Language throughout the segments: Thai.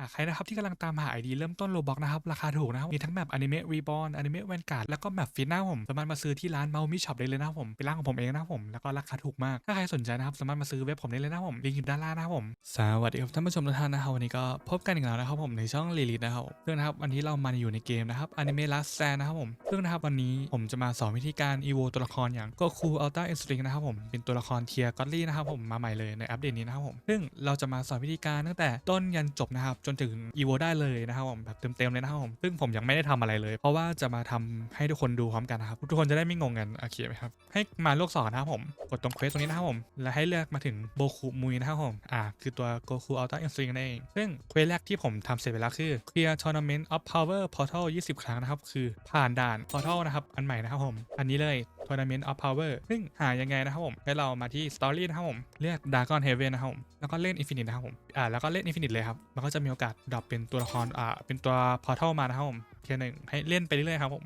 หากใครนะครับที่กำลังตามหาไอดีเริ่มต้นโลบอกนะครับ ราคาถูกนะครับ มีทั้งแบบอนิเมะรีบอ n อนิเมะแวนการ์ดแล้วก็แบบฟินนะครับผม สามารถมาซื้อที่ร้านเมามิช็อปได้เลยนะครับผมเป็นร้านของผมเองนะครับผม แล้วก็ราคาถูกมาก ถ้าใครสนใจนะครับ สามารถมาซื้อเว็บผมได้เลยนะครับผมลิงก์อยู่ด้านล่างนะครับผม สวัสดีครับท่านผู้ชมทุกท่านนะครับวันนี้ก็พบกันอีกแล้วนะครับผมในช่องลีลิทนะครับเรื่องนะครับวันนี้เรามาอยู่ในเกมนะครับอนิเมะลัสแซนนะครับผมเรื่องนะครับวันนี้ผมจะมาสอนวิธีการอีโวตัวละครอย่างก็คูอัลต้าอินสตริงนะครับผมเป็นตัวละครเทียร์ก็อดลี่นะครับผมมาใหม่เลยในอัปเดตนี้นะครับผมซึ่งเราจะมาสอนวิธีการตั้งแต่ต้นยันจบนะครับจนถึงอีโวได้เลยนะครับผมแบบเต็มๆเลยนะครับผมซึ่งผมยังไม่ได้ทำอะไรเลย เพราะว่าจะมาทำให้ทุกคนดูพร้อมกันนะครับทุกคนจะได้ไม่งงกันโอเคไหมครับให้มาโลกสอนนะครับผมกดตรงเควสตรงนี้นะครับผมและให้เลือกมาถึงโบคุมุยนะครับผมอ่าคือตัวโกคูอัลต้าอินสตริงนั่นเองซึ่งเควสแรกที่ผมทำเสร็จไปแล้วคือ Clear Tournament of Power Portal 20 ครั้งนะครับคือผ่านด่าน Portal นะครับอันใหม่นะครับผมอันนี้เลย Tournament of Power ซึ่งหายังไงนะครับผมให้เรามาที่ Story นะครับผม เลือก Dragon Heaven นะครับผมแล้วก็เล่น Infinite นะครับผมอ่าแล้วก็เล่น Infinite เลยครับมันก็จะมีโอกาสดรอปเป็นตัวละครอ่าเป็นตัว Portal มานะครับผมเทียร์หนึ่งให้เล่นไปเรื่อยๆครับผม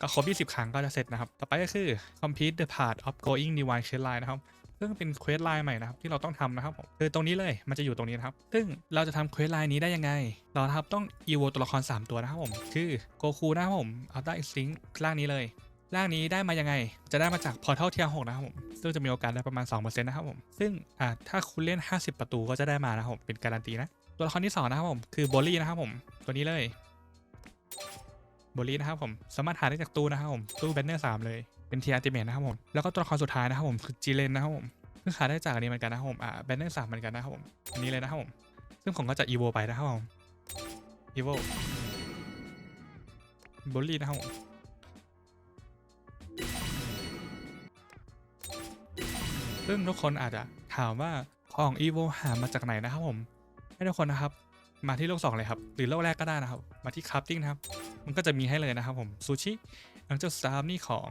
ก็ครบ 20 ครั้งก็จะเสร็จนะครับ ต่อไปก็คือ Complete the Part of Going Divine Quest Line นะครับ ซึ่งเป็นเควสไลน์ใหม่นะครับที่เราต้องทำนะครับผมคือตรงนี้เลยมันจะอยู่ตรงนี้นะครับ ซึ่งเราจะทำเควสไลน์นี้ได้ยังไง เราครับต้องอีโวตัวละคร 3 ตัวนะครับผม คือโกคูนะครับผมอัลต้าอิสติงร่างนี้เลย ร่างนี้ได้มายังไง จะได้มาจากพอร์ทัลเทียร์หกนะครับผม ซึ่งจะมีโอกาสได้ประมาณ 2%นะครับผม ซึ่งอ่าถ้าคุณเล่น 50 ประตูก็จะได้มานะครับผม เป็นการันตีนะ ตัวละครที่สองนะครับผม คือโบลี่นะครับผม ตัวนี้เลยโบลี่นะครับผม สามารถหาได้จากตู้นะครับผม ตู้แบนเนอร์สามเลย เป็นเทีอาร์ติเมทนะครับผม แล้วก็ตัวละครสุดท้ายนะครับผม คือจีเลนนะครับผมซึ่งหาได้จากอันนี้เหมือนกันนะครับผม อ่าแบนเนอร์สามเหมือนกันนะครับผม อันนี้เลยนะครับผม ซึ่งผมก็จะอีโวไปนะครับผมอีโวบลลี่นะครับผม ซึ่งทุกคนอาจจะถามว่าของอีโวหามาจากไหนนะครับผม ให้ทุกคนนะครับ มาที่โลกสองเลยครับ หรือโลกแรกก็ได้นะครับ มาที่คราฟติ้งนะครับ มันก็จะมีให้เลยนะครับผมซูชิหลังจาสตาร์นี่ของ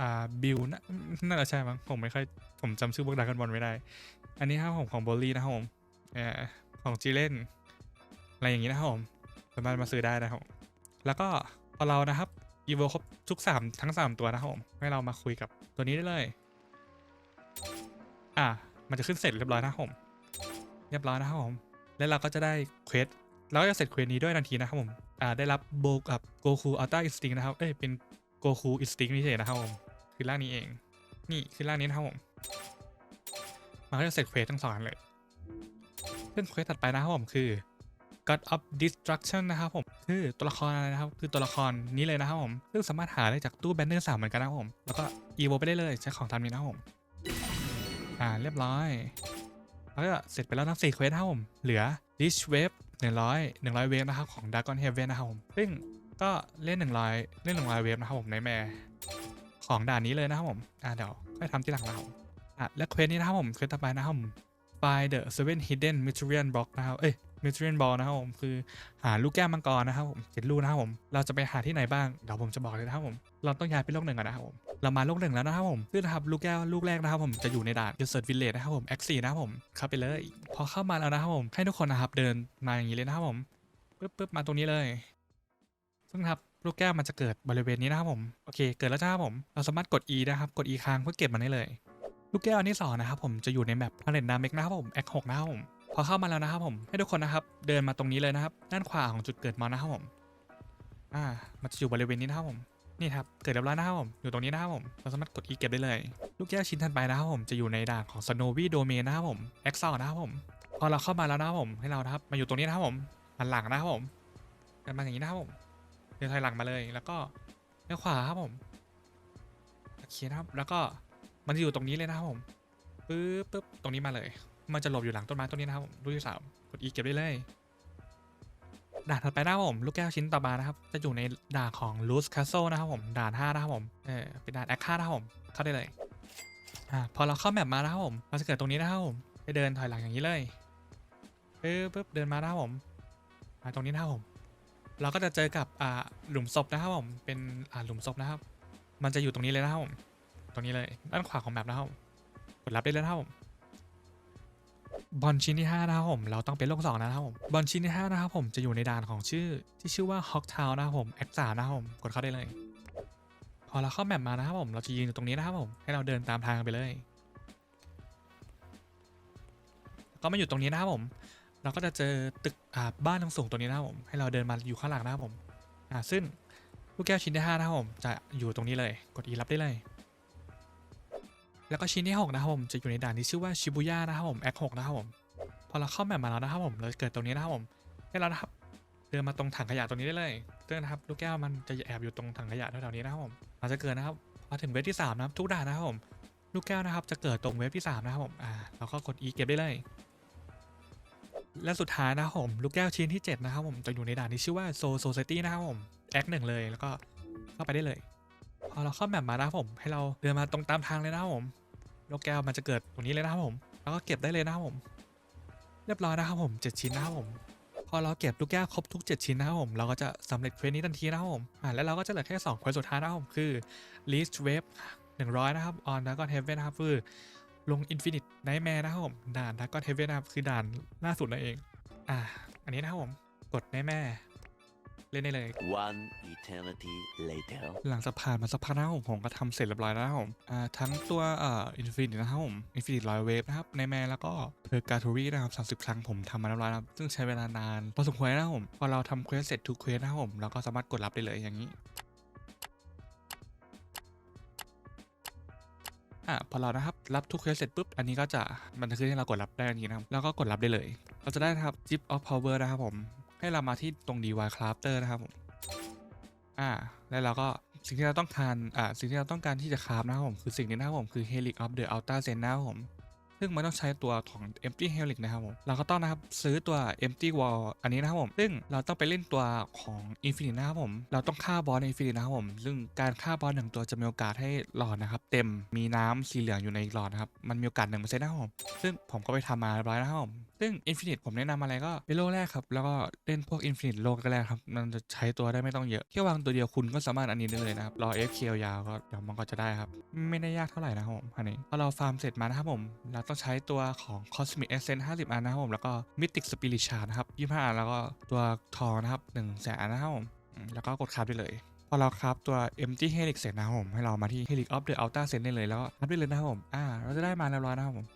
อ่าบิลนะน่าจะใช่มั้งผมไม่ค่อยผมจำชื่อพวกดากันบอลไม่ได้ อันนี้ครับผมของโบลลี่นะครับผมเอ่อของจีเลนอะไรอย่างนี้นะครับผมสามารถมาซื้อได้นะครับแล้วก็พอเรานะครับอีโวครบทุก 3 ทั้ง 3 ตัวนะครับผมให้เรามาคุยกับตัวนี้ได้เลย อะมันจะขึ้นเสร็จเรียบร้อยนะครับผม เรียบร้อยนะครับผม แล้วเราก็จะได้เควสเราก็จะเสร็จเควสนี้ด้วยทันทีนะครับผม อ่า ได้รับโบกับโกคูอัลต้าอินสติ้งนะครับ เอ้ย เป็นโกคูอินสติ้งนี่เฉยนะครับผม คือร่างนี้เอง นี่คือร่างนี้นะครับผม มันก็จะเสร็จเควสทั้งสองอันเลยซึ่งเควสถัดไปนะครับผมคือ God of Destruction นะครับผม คือตัวละครอะไรนะครับ คือตัวละครนี้เลยนะครับผม ซึ่งสามารถหาได้จากตู้แบนเนอร์สามเหมือนกันนะครับผม แล้วก็อีโวไปได้เลยใช้ของทำนี้นะครับผม อ่าเรียบร้อยแล้วก็เสร็จไปแล้วทั้ง4เควสครับผมเหลือ Rich Wave 100 100 เวฟนะครับของ Dragon Heaven นะครับผมซึ่งก็เล่น 100 เล่น 100 เวฟนะครับผมในแม่ของด่านนี้เลยนะครับผมอ่าเดี๋ยวค่อยทำที่หลังเราอะและเควสนี้นะครับผมเควสต่อไปนะครับผม Find the seven hidden Mysterian block นะครับเอ้ย Mytterian ball นะครับผมคือหาลูกแก้วมังกรนะครับผมเจ็ดลูกนะครับผมเราจะไปหาที่ไหนบ้างเดี๋ยวผมจะบอกเลยนะครับผมเราต้องย้ายไปโลกหนึ่งก่อนนะครับผมเรามาโลกหนึ่งแล้วนะครับผมซึ่งนะครับลูกแก้วลูกแรกนะครับผมจะอยู่ในด่าน Desert Village นะครับผม X4 นะครับผมเข้าไปเลยพอเข้ามาแล้วนะครับผมให้ทุกคนนะครับเดินมาอย่างนี้เลยนะครับผมปึ๊บปึ๊บมาตรงนี้เลย ซึ่งครับลูกแก้วมันจะเกิดบริเวณนี้นะครับผมโอเค เกิดแล้วจ้าครับผมเราสามารถกด E นะครับกด E ค้างเพื่อเก็บมันได้เลย ลูกแก้วอันที่สองนะครับผมจะอยู่ในแมป Planet Namek นะครับผม X6 นะครับผม พอเข้ามาแล้วนะครับผมให้ทุกคนนะครับ เดินมาตรงนี้เลยนะครับ ด้านขวาของจุดเกิดมอนนะครับผมอ่ามันจะอยู่บริเวณนี้นะครับผมนี่ครับเกิดเรียบร้อยนะครับผมอยู่ตรงนี้นะครับผมเราสามารถกด E เก็บได้เลย ลูกแก้วชิ้นถัดไปนะครับผมจะอยู่ในด่านของ Snowy Domain นะครับผม Exile นะครับผมพอเราเข้ามาแล้วนะครับผมให้เราครับมาอยู่ตรงนี้นะครับผมหันหลังนะครับผมเดินมาอย่างนี้นะครับผมเดินถอยหลังมาเลยแล้วก็เลี้ยวขวาครับผมโอเคนะครับแล้วก็มันจะอยู่ตรงนี้เลยนะครับผมปึ๊บปึ๊บตรงนี้มาเลย มันจะหลบอยู่หลังต้นไม้ต้นนี้นะครับลูกที่สามกด E เก็บได้เลยด่านถัดไปนะครับผม ลูกแก้วชิ้นต่อมานะครับ จะอยู่ในด่านของ Loose Castle นะครับผมด่าน5นะครับผมเออเป็นด่านแอคค่านะครับผมเข้าได้เลยอ่าพอเราเข้าแมปมานะครับผมเราจะเกิดตรงนี้นะครับผมไปเดินถอยหลังอย่างนี้เลยปึ๊บปึ๊บเดินมานะครับผมมาตรงนี้นะครับผม เราก็จะเจอกับอ่าหลุมศพนะครับผมเป็นอ่าหลุมศพนะครับ มันจะอยู่ตรงนี้เลยนะครับผมตรงนี้เลยด้านขวาของแมปนะครับกดรับได้เลยนะครับผม บอลชิ้นที่ 5 นะครับผม เราต้องเป็นโลก2นะครับผม บอลชิ้นที่ 5 นะครับผมจะอยู่ในด่านของชื่อที่ชื่อว่า Hawk Town นะครับผม X 3นะครับผม กดเข้าได้เลย พอเราเข้าแมปมานะครับผม เราจะยืนอยู่ตรงนี้นะครับผม ให้เราเดินตามทางไปเลย ก็มาอยู่ตรงนี้นะครับผม เราก็จะเจอตึกอ่าบ้านสูงตัวนี้นะครับผม ให้เราเดินมาอยู่ข้างหลังนะครับผม อ่าซึ่งลูกแก้วชิ้นที่5นะครับผม จะอยู่ตรงนี้เลย กด E รับได้เลย แล้วก็ชิ้นที่ 6 นะครับผมจะอยู่ในด่านที่ชื่อว่าชิบุย่านะครับผมแอค6นะครับผมพอเราเข้าแมปมาแล้วนะครับผมเราเกิดตรงนี้นะครับผมให้เรานะครับเดินมาตรงถังขยะตรงนี้ได้เลยเตือนนะครับลูกแก้วมันจะแอบอยู่ตรงถังขยะแถวๆนี้นะครับผมเราจะเกิดนะครับพอถึงเวฟที่สามนะครับทุกด่านนะครับผมลูกแก้วนะครับจะเกิดตรงเวฟที่สามนะครับผมอ่าเราก็กด E เก็บได้เลย และสุดท้ายนะครับผมลูกแก้วชิ้นที่ 7 นะครับผมจะอยู่ในด่านที่ชื่อว่าโซโซซตี้นะครับผมแอคหนึ่งเลยแล้วก็เข้าไปได้เลย พอเราเข้าแมปมานะครับผมให้เราเดินมาตรงตามทางเลยนะครับผม ลูกแก้วมันจะเกิดตรงนี้เลยนะครับผม แล้วก็เก็บได้เลยนะครับผม เรียบร้อยนะครับผม 7 ชิ้นนะครับผม พอเราเก็บลูกแก้วครบทุก 7 ชิ้นนะครับผม เราก็จะสำเร็จเควสนี้ทันทีนะครับผมอ่าแล้วเราก็จะเหลือแค่2เควสสุดท้ายนะครับผมคือ list wave 100 นะครับ on Dragon Heaven นะครับคือลง Infinite Nightmare นะครับผม ด่าน Dragon Heaven นะครับ คือด่านล่าสุดนั่นเอง อ่า อันนี้นะครับผม กด Nightmare เล่นได้เลย One eternity later. หลังจากผ่านมาสักพักนะครับผมผมก็ทำเสร็จเรียบร้อยแล้วนะครับผมอ่าทั้งตัวเอ่อ Infinite นะครับผม Infinite ร้อยเวฟนะครับในแมแล้วก็ p u r g a t o r y นะครับ30 ครั้งผมทำมาเรียบร้อยแล้วครับซึ่งใช้เวลานานพอสมควรนะครับผมพอเราทำเควสเสร็จทุกเควสนะครับผมเราก็สามารถกดรับได้เลยอย่างนี้อะพอเรานะครับรับทุกเควสเสร็จปุ๊บอันนี้ก็จะมันจะขึ้นให้เรากดรับได้ทันทีนะครับแล้วก็กดรับได้เลย เราจะได้นะครับ Chip of Power นะครับผม ให้เรามาที่ตรง DY Crafter นะครับผมอ่าแล้วเราก็สิ่งที่เราต้องการอ่าสิ่งที่เราต้องการที่จะคราฟนะครับผมคือสิ่งนี้นะครับผมคือ Helix of the Outer Zen นะครับผมซึ่งมันต้องใช้ตัวของ Empty Helix นะครับผม เราก็ต้องนะครับซื้อตัว Empty Wall อันนี้นะครับผม ซึ่งเราต้องไปเล่นตัวของ Infinite นะครับผม เราต้องฆ่าบอสใน Infinite นะครับผม ซึ่งการฆ่าบอสหนึ่งตัวจะมีโอกาสให้หลอดนะครับ เต็ม มีน้ำสีเหลืองอยู่ในหลอดนะครับ มันมีโอกาสหนึ่งเปอร์เซ็นต์นะครับผม ซึ่งผมก็ไปทำมาเรียบร้อยนะครับผม ซึ่ง Infinite ผมแนะนำอะไรก็เป็นโลกแรกครับ แล้วก็เล่นพวก Infinite โลกแรกครับ มันจะใช้ตัวได้ไม่ต้องเยอะ แค่วางตัวเดียวคุณก็สามารถอันนี้ได้เลยนะครับ รอ FK ยาวก็เดี๋ยวมันก็จะได้ครับ ไม่ได้ยากเท่าไหร่นะครับผมอันนี้พอเราฟาร์มเสร็จมานะครับผม เราต้องใช้ตัวของ Cosmic Essence 50 อันนะครับผม แล้วก็ Mythic Spirit Shard นะครับ25อันแล้วก็ตัวทองนะครับ1แสนอันนะครับผมแล้วก็กดคราฟได้เลยพอเราคราฟตัว Empty Helix เสร็จนะครับผม ให้เรามาที่ Helix of the Outer Zen ได้เลยแล้วก็คราฟได้เลยนะครับผม อ่า เราจะได้มาเรียบร้อยนะครับผม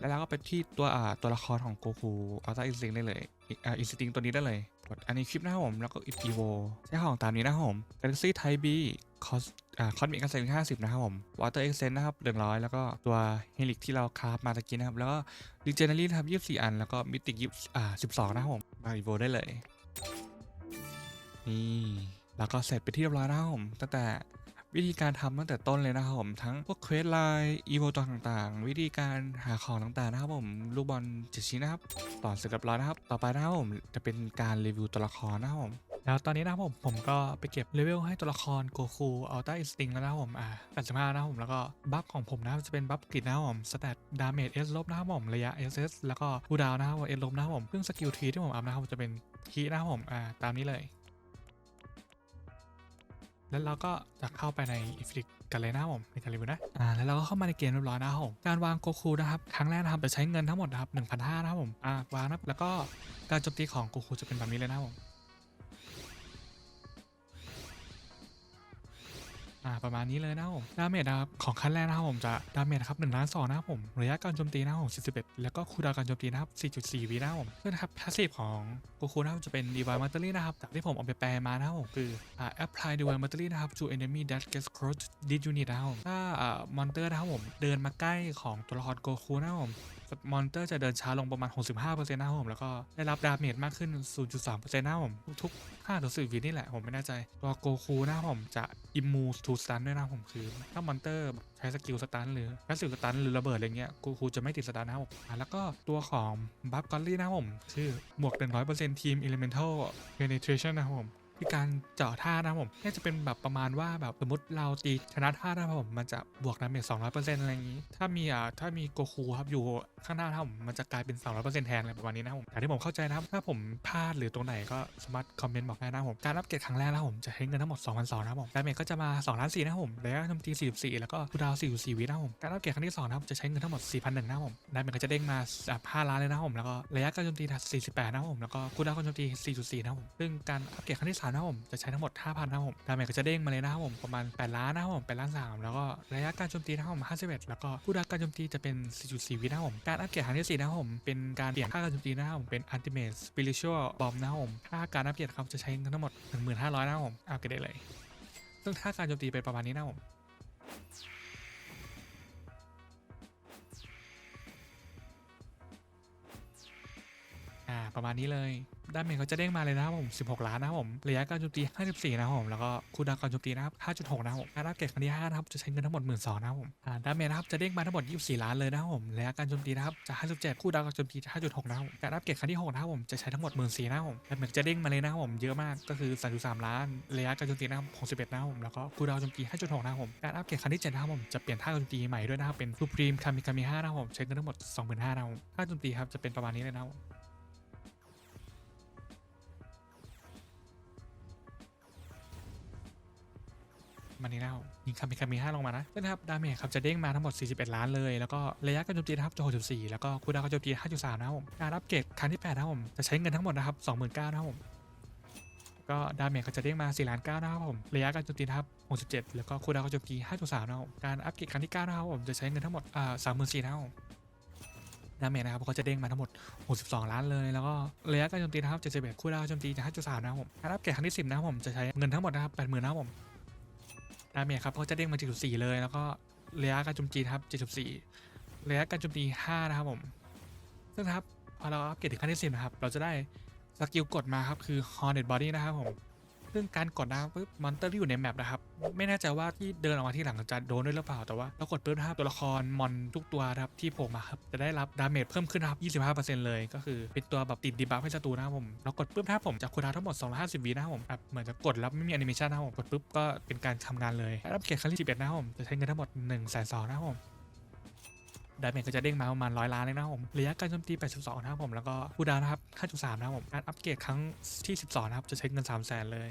แล้วเราก็ไปที่ตัวอ่าตัวละครของโกคูอัลต้าอินสติ้งได้เลยอ่าอินสติ้งตัวนี้ได้เลยกดอันนี้คลิปนะครับผม แล้วก็อีโวใช้ของตามนี้นะครับผม Galaxy Type B คอสอ่าคอนมิกกันเซนห้าสิบนะครับผม Water Exchange นนะครับหนึ่งร้อยแล้วก็ตัวเฮลิกที่เราคราฟมาตะกี้นะครับ แล้วก็ Legendary นะครับยี่สิบสี่อัน แล้วก็ Mythic ยี่อ่าสิบสองนะครับผม มาอีโวได้เลย นี่ แล้วก็เสร็จไปที่เรียบร้อยนะครับผม ตั้งแต่ วิธีการทำตั้งแต่ต้นเลยนะครับผมทั้งพวกเควสไลน์อีโวตัวต่างๆ วิธีการหาของต่างๆนะครับผมลูกบอลเจ็ชิ้นนะครับต่อเสร็จเรียบร้อยนะครับ ต่อไปนะครับผมจะเป็นการรีวิวตัวละครนะครับผมแล้วตอนนี้นะครับผมผมก็ไปเก็บเลเวลให้ตัวละครโกคูอัลต้าอินสติ้งแล้วนะครับผมอ่า85นะครับผมแล้วก็บัฟของผมนะครับจะเป็นบัฟกริดนะครับผมสแตทดาเมจเอสลบนะครับผมระยะ SS แล้วก็คูดาวนะครับผมเอสลบนะครับผมซึ่งสกิลทีที่ผมอัพนะครับจะเป็นคีนะครับผมอ่าตามนี้เลย แล้วเราก็จะเข้าไปในอิฟิกกันเลยนะผมในการรีวิวนะอ่าแล้วเราก็เข้ามาในเกมเรียบร้อยนะครับผมการวางโกคูนะครับครั้งแรกนะครับจะใช้เงินทั้งหมดนะครับหนึ่งพันะครับผมอ่าวางนะแล้วก็การโจมตีของโกคูจะเป็นแบบนี้เลยนะครับผม อ่าประมาณนี้เลยนะครับผมดาเมจนะครับของขั้นแรกนะครับผมจะดาเมจครับ1ล้าน2นะครับผมระยะการโจมตีนะครับผม41 แล้วก็คูลดาวน์การโจมตีนะครับ4.4วินะครับผมเพื่อนะครับพาสซีฟของโกคูนะครับจะเป็น Divine Material นะครับจากที่ผมเอาไปแปลมานะครับผมคืออ่า apply Divine Material นะครับ to enemy that gets close to this unit นะครับถ้าอ่ามอนเตอร์นะครับผมเดินมาใกล้ของตัวละครโกคูนะครับผม มอนเตอร์จะเดินช้าลงประมาณ 65%นะครับผม แล้วก็ได้รับดาเมจมากขึ้น 0.3%นะครับผมทุกๆ5ถึง10วินี่แหละ ผมไม่แน่ใจตัวโกคูนะครับผมจะอิมมูทูสตันด้วยนะผมคือ ถ้ามอนเตอร์ใช้สกิลสตันหรือแพสซีฟสตันหรือระเบิดอะไรเงี้ยโกคูจะไม่ติดสตันนะครับผมแล้วก็ตัวของบัฟกอลลี่นะครับผมชื่อบวก100%ทีม Elemental Penetration นะครับผม คือการเจาะท่านะผมน่าจะเป็นแบบประมาณว่าแบบสมมติเราตีชนะท่านะผมมันจะบวกดาเมจ200%อยเปอร์เซ็นต์อะไรอย่างนี้ ถ้ามีอ่าถ้ามีโกคูครับอยู่ข้างหน้านะผมมันจะกลายเป็น200%แทนอะไรประมาณนี้นะผมแต่ที่ผมเข้าใจนะครับถ้าผมพลาดหรือตรงไหนก็สามารถคอมเมนต์บอกได้นะผมการอัปเกรดครั้งแรกนะผมจะใช้เงินทั้งหมด2,200นะครับผมดาเมจก็จะมา2ล้าน4นะครับผมระยะโจมตี44 แล้วก็คูดาวน์44วินะผมการอัปเกรดครั้งที่2นะครับจะใช้เงินทั้งหมด4,001นะครับผมดาเมจก็จะเด้งมา5ล้านเลยนะผมแล้วก็ระยะการโจมตี48นะผมแล้วก็คูดาวการโจมตี4.4นะผมซึ่งการอัปเกรดครั้งที่3 3นะครับผมจะใช้ทั้งหมด5,000นะครับผมดาเมจก็จะเด้งมาเลยนะครับผมประมาณ8ล้านนะครับผม8ล้าน3แล้วก็ระยะการโจมตีนะครับผม51แล้วก็คู่ดักการโจมตีจะเป็น4.4วินะครับผมการอัปเกรดครั้งที่4นะครับผมเป็นการเปลี่ยนค่าการโจมตีนะครับผมเป็น Ultimate Spiritual Bomb นะครับผมค่าการอัปเกรดครับจะใช้เงินทั้งหมด1,500นะครับผมอัปเกรดได้เลยซึ่งค่าการโจมตีเป็นประมาณนี้นะครับผมอ่าประมาณนี้เลย ดาเมจเขาจะเด้งมาเลยนะครับผม 16 ล้านนะครับผม ระยะการโจมตี 54 นะครับผม แล้วก็คูลดาวน์การโจมตีนะครับ 5.6 นะครับผมการอัปเกรดครั้งที่5นะครับ จะใช้เงินทั้งหมด 12,000นะครับผมอ่าดาเมจนะครับ จะเด้งมาทั้งหมด 24 ล้านเลยนะครับผม ระยะการโจมตีนะครับ จะ 57คูลดาวน์การโจมตี 5.6 นะครับผมการอัปเกรดครั้งที่ 6 นะครับผม จะใช้ทั้งหมด 14,000นะครับผมดาเมจจะเด้งมาเลยนะครับผม เยอะมาก ก็คือ 3.3 ล้าน ระยะการโจมตีนะครับ61 นะครับผม แล้วก็คูลดาวน์โจมตี 5.6 นะครับผม การอัปเกรดครั้งที่7นะครับผมจะเปลี่ยนท่าโจมตีใหม่ด้วยนะครับเป็น Supreme Kamikaze นะครับผมใช้เงินทั้งหมด25,000นะครับผมท่าโจมตีครับจะเป็นประมาณนี้เลยนะครับ มมันนี้แล้วยิงคามิคามิห้าลงมานะนะครับดาเมจครับจะเด้งมาทั้งหมด 41 ล้านเลย แล้วก็ระยะการโจมตีนะครับจะ64 แล้วก็คูดาวการโจมตี 5.3 นะครับผมการอัปเกรดครั้งที่8นะครับผมจะใช้เงินทั้งหมดนะครับ29,000นะครับผมก็ดาเมจก็จะเด้งมา4ล้าน9นะครับผม ระยะการโจมตีนะครับ67 แล้วก็คูดาวการโจมตี 5.3นะครับผมการอัปเกรดครั้งที่9นะครับผมจะใช้เงินทั้งหมดอ่า34,000นะครับผมดาเมจนะครับเขาจะเด้งมาทั้งหมด 62 ล้านเลย แล้วก็ระยะการโจมตีนะครับ71คูลดาวโจมตีจะ5.3นะครับผมการอัปเกรดครั้งที่ 10 นะครับผมจะใช้เงินทั้งหมดนะครับ80,000นะครับผม ดาเมจครับเขาจะเด้งมา7.4 เลย แล้วก็ระยะการโจมตีนครับ7.4ระยะการโจมตี5นะครับผมซึ่งครับพอเราอัปเกรดถึงขั้นที่10นะครับเราจะได้สกิลกดมาครับคือ Hornet Body นะครับผม ซึ่งการกดนะครับปุ๊บมอนเตอร์ที่อยู่ในแมปนะครับ ไม่แน่ใจว่าที่เดินออกมาที่หลังจะโดนด้วยหรือเปล่าแต่ว่าเรากดปุ๊บนะครับตัวละครมอนทุกตัวครับที่โผล่มาครับจะได้รับดาเมจเพิ่มขึ้นครับ 25%เลย ก็คือเป็นตัวแบบติดดีบัฟให้ศัตรูนะครับผมเรากดปุ๊บนะครับผมจะคูลดาวทั้งหมด 250 วินะครับผมแบบเหมือนจะกดแล้วไม่มีแอนิเมชันนะครับผมกดปุ๊บก็เป็นการทำงานเลยและอัปเกรดครั้งที่11นะครับผมจะใช้เงินทั้งหมด1 2 0 0 0นะครับผม ดาเมจก็จะเด้งมาประมาณร้อยล้านเลยนะครับผม ระยะการโจมตี 82 นะครับผม แล้วก็คูดาวนะครับ5.3นะครับผม การอัปเกรดครั้งที่ 12 นะครับ จะใช้เงิน 3 0 0แสนเลย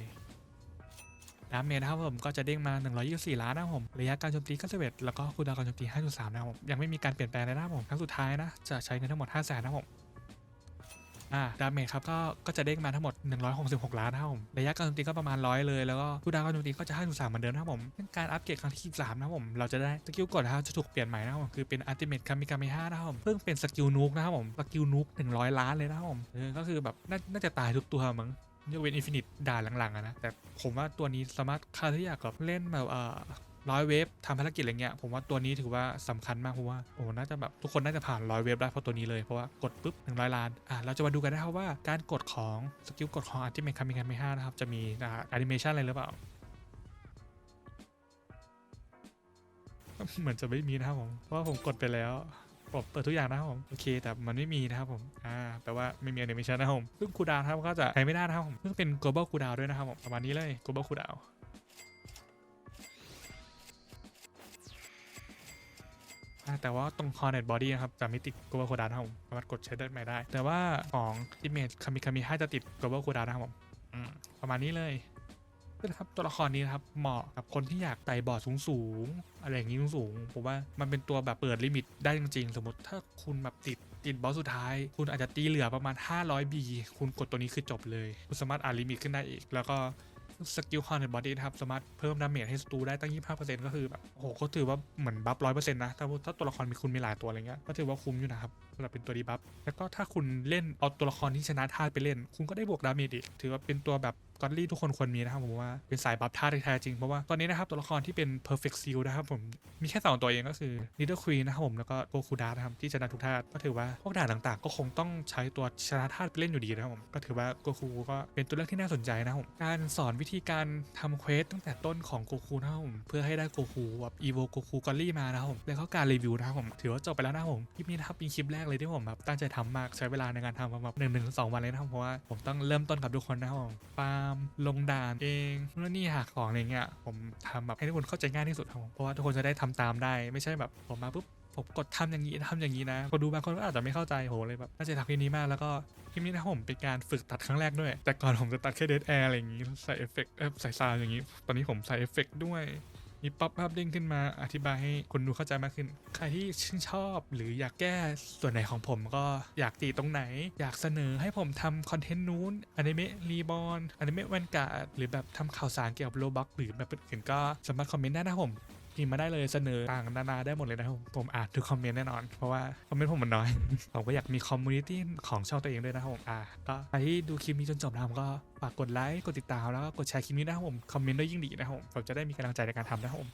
ดาเมจนะครับผมก็จะเด้งมา 124 ล้านนะครับผม ระยะการโจมตี91แล้วก็คูดาวน์การโจมตี 5.3 นะครับผม ยังไม่มีการเปลี่ยนแปลงเลยนะครับผม ครั้งสุดท้ายนะ จะใช้เงินทั้งหมด 5 0 0แสนนะครับผม อ่าดาเมจครับก็ก็จะเด้งมาทั้งหมด 166 ล้านนะครับผมระยะการโจมตีก็ประมาณ100เลยแล้วก็คูดาวการโจมตีก็จะ5.3เหมือนเดิมนะครับผมซึ่งการอัปเกรดครั้งที่13นะครับผมเราจะได้สกิลกดนนะครับจะถูกเปลี่ยนใหม่นะครับผมคือเป็น Ultimate Kamikaze 5นะครับผมเพิ่งเป็นสกิลนูกนะครับผมสกิลนูก100 ล้านเลยนะครับผมเออก็คือแบบน่าจะตายทุกตัวมั้งยกเว้นอินฟินิตด่านหลังๆอะนะแต่ผมว่าตัวนี้สามารถคาที่อยากกับเล่นแบบเอ่อ ร้อยเวฟทำภารกิจอะไรเงี้ยผมว่าตัวนี้ถือว่าสำคัญมากเพราะว่าโอ้น่าจะแบบทุกคนน่าจะผ่านร้อยเวฟได้เพราะตัวนี้เลยเพราะว่ากดปุ๊บหนึ่งร้อยล้านอะเราจะมาดูกันนะครับว่าการกดของสกิลกดของอัลติเมทคามิคันไม่ห้านะครับจะมีแอนิเมชันอะไรหรือเปล่าเหมือนจะไม่มีนะครับผมเพราะผมกดไปแล้วผมเปิดทุกอย่างนะครับผมโอเคแต่มันไม่มีนะครับผมอ่าแปลว่าไม่มีแอนิเมชันนะครับผมซึ่งคูดาวนะครับก็จะใช้ไม่ได้นะครับผมซึ่งเป็น global cooldown ด้วยนะครับผมประมาณนี้เลย global cooldown อ่า แต่ว่าตรง Hornet Body นะครับจะไม่ติด global cooldown นะครับผมสามารถกดใช้ได้ใหม่ได้ แต่ว่าของ Image Kamikami 5จะติด global cooldown นะครับผมอืมประมาณนี้เลยนะครับตัวละครนี้นะครับเหมาะกับคนที่อยากไต่บอร์ดสูงๆอะไรอย่างนี้สูงๆผมว่ามันเป็นตัวแบบเปิดลิมิตได้จริงๆ สมมติถ้าคุณแบบติดติดบอสสุดท้าย คุณอาจจะตีเหลือประมาณ 500 B คุณกดตัวนี้คือจบเลย คุณสามารถอ่านลิมิตขึ้นได้อีก แล้วก็ สกิลคอนเทนต์บอดี้นะครับสามารถเพิ่มดาเมจให้ศัตรูได้ตั้ง 25%ก็คือแบบโอ้โหก็ถือว่าเหมือนบัฟร้อยเปอร์เซ็นต์นะถ้าถ้าตัวละครมีคุณมีหลายตัวอะไรเงี้ยก็ถือว่าคุ้มอยู่นะครับสำหรับเป็นตัวดีบัฟแล้วก็ถ้าคุณเล่นเอาตัวละครที่ชนะท่าไปเล่น คุณก็ได้บวกดาเมจอีกถือว่าเป็นตัวแบบ กอดลี่ทุกคนควรมีนะครับผมว่าเป็นสายบัฟธาที่แท้จริงเพราะว่าตอนนี้นะครับตัวละครที่เป็น perfect seal นะครับผมมีแค่สองตัวเองก็คือ Leader Queen นะครับผมแล้วก็โกคูดานะครับที่ชนะทุกธาก็ถือว่าพวกด่านต่างๆ ก็คงต้องใช้ตัวชนะธาไปเล่นอยู่ดีนะครับผมก็ถือว่าโกคูก็เป็นตัวเลือกที่น่าสนใจนะครับผมการสอนวิธีการทำเควสตั้งแต่ต้นของโกคูนะครับผมเพื่อให้ได้โกคูแบบอีโวโกคูกอลลี่มานะครับผมแล้วก็การรีวิวนะครับผมถือว่าจบไปแล้วนะครับผมคลิปนี้นะครับเป็นคลิปแรกเลยที่ผมแบบตั้งใจทำมากใช้เวลาในการทำประมาณหนึ่งถึงสองวันเลยนะครับเพราะว่าผมต้องเริ่มต้นกับทุกคนนะครับผมฟาามลงด่านเองแล้วนี่หาของอะไรเงี้ยผมทำแบบให้ทุกคนเข้าใจง่ายที่สุดครับผมเพราะว่าทุกคนจะได้ทำตามได้ ไม่ใช่แบบผมมาปุ๊บผมกดทำอย่างนี้ทำอย่างนี้นะคนดูบางคนก็อาจจะไม่เข้าใจโหเลยแบบตั้งใจทำคลิปนี้มากแล้วก็คลิปนี้นะผมเป็นการฝึกตัดครั้งแรกด้วย แต่ก่อนผมจะตัดแค่เดทแอร์อะไรอย่างนี้ใส่เอฟเฟกต์ใส่ซาวอย่างนี้ ตอนนี้ผมใส่เอฟเฟกต์ด้วย มีป๊อปภาพเด้งขึ้นมาอธิบายให้คนดูเข้าใจมากขึ้น ใครที่ชื่นชอบ หรืออยากแก้ส่วนไหนของผมก็อยากตีตรงไหน อยากเสนอให้ผมทำคอนเทนต์นู้นอนิเมะรีบอลอนิเมะแวนการ์ดหรือแบบทำข่าวสารเกี่ยวกับโลบักหรือแบบอื่นก็สามารถคอมเมนต์ได้นะผม พิมพ์มาได้เลยเสนอต่างนานาได้หมดเลยนะครับผมอ่านทุกคอมเมนต์แน่นอน เพราะว่าคอมเมนต์ผมมันน้อย ผมก็อยากมีคอมมูนิตี้ของช่องตัวเองด้วยนะครับผมอ่าก็ใครที่ดูคลิปนี้จนจบนะผมก็ฝากกดไลค์กดติดตามแล้วก็กดแชร์คลิปนี้นะครับผมคอมเมนต์ด้วยยิ่งดีนะครับผมผมจะได้มีกำลังใจในการทำนะครับผม